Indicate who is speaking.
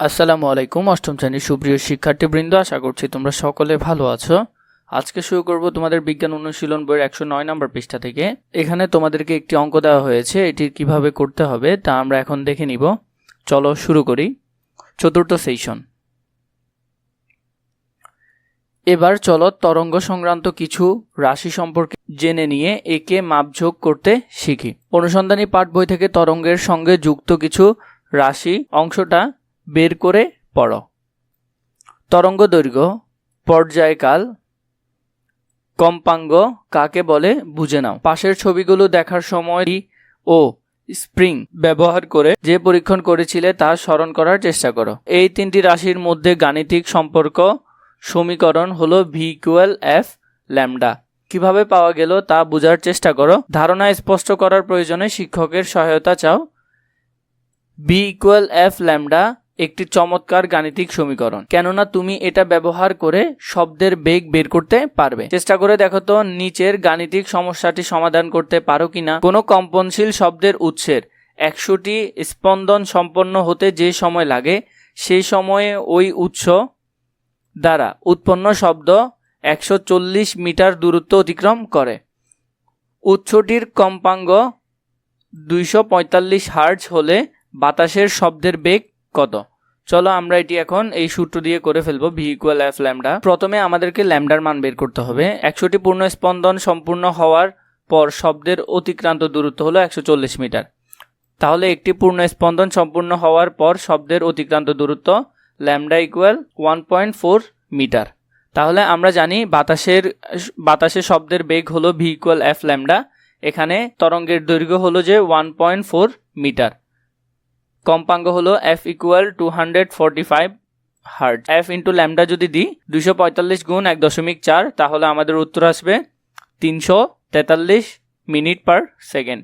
Speaker 1: আসসালামু আলাইকুম, অষ্টম শ্রেণির সুপ্রিয় শিক্ষার্থীবৃন্দ, আশা করছি তোমরা সকলে ভালো আছো। আজকে শুরু করব তোমাদের বিজ্ঞান অনুশীলন বইয়ের একশো নয় নম্বর পৃষ্ঠা থেকে। এখানে তোমাদেরকে একটি অঙ্ক দেওয়া হয়েছে, এটি কীভাবে করতে হবে তা আমরা এখন দেখে নিব। চলো শুরু করি। চতুর্থ সেশন। এবার চলো তরঙ্গ সংক্রান্ত কিছু রাশি সম্পর্কে জেনে নিয়ে একে মাপঝোঁক করতে শিখি। অনুসন্ধানী পাঠ বই থেকে তরঙ্গের সঙ্গে যুক্ত কিছু রাশি অংশটা বের করে পড়ো। তরঙ্গ দৈর্ঘ্য, পর্যায়কাল, কম্পাঙ্গ কাকে বলে বুঝে নাও। পাশের ছবিগুলো দেখার সময় ও স্প্রিং ব্যবহার করে যে পরীক্ষণ করেছিলে তা স্মরণ করার চেষ্টা করো। এই তিনটি রাশির মধ্যে গাণিতিক সম্পর্ক সমীকরণ হলো ভি এফ ল্যামডা কীভাবে পাওয়া গেল তা বোঝার চেষ্টা করো। ধারণা স্পষ্ট করার প্রয়োজনে শিক্ষকের সহায়তা চাও। বি ইকুয়াল এফ ল্যামডা একটি চমৎকার গাণিতিক সমীকরণ। কেননা তুমি এটা ব্যবহার করে শব্দের বেগ বের করতে পারবে। চেষ্টা করে দেখো তো নিচের গাণিতিক সমস্যাটি সমাধান করতে পারো কিনা। কোনো কম্পনশীল শব্দের উৎসের একশোটি স্পন্দন সম্পন্ন হতে যে সময় লাগে সেই সময়ে ওই উৎস দ্বারা উৎপন্ন শব্দ একশো চল্লিশ মিটার দূরত্ব অতিক্রম করে। উৎসটির কম্পাঙ্গ দুইশো পঁয়তাল্লিশ হার্জ হলে বাতাসের শব্দের বেগ কত? চলো আমরা এটি এখন এই সূত্র দিয়ে করে ফেলব ভি ইকুয়াল এফ ল্যামডা প্রথমে আমাদেরকে ল্যামডার মান বের করতে হবে। একশোটি পূর্ণ স্পন্দন সম্পূর্ণ হওয়ার পর শব্দের অতিক্রান্ত দূরত্ব হলো একশো চল্লিশ মিটার। তাহলে একটি পূর্ণ স্পন্দন সম্পূর্ণ হওয়ার পর শব্দের অতিক্রান্ত দূরত্ব lambda equal one point four metre. তাহলে আমরা জানি বাতাসের বাতাসের শব্দের বেগ হলো ভি ইকুয়াল এফ ল্যামডা এখানে তরঙ্গের দৈর্ঘ্য হলো যে ওয়ান পয়েন্ট ফোর মিটার। কম্পাঙ্গ হলো F equal to hundred forty five hertz F into lambda যদি দিই দুশো পঁয়তাল্লিশ গুণ এক দশমিক চার, তাহলে আমাদের উত্তর আসবে তিনশো তেতাল্লিশ মিনিট পার সেকেন্ড।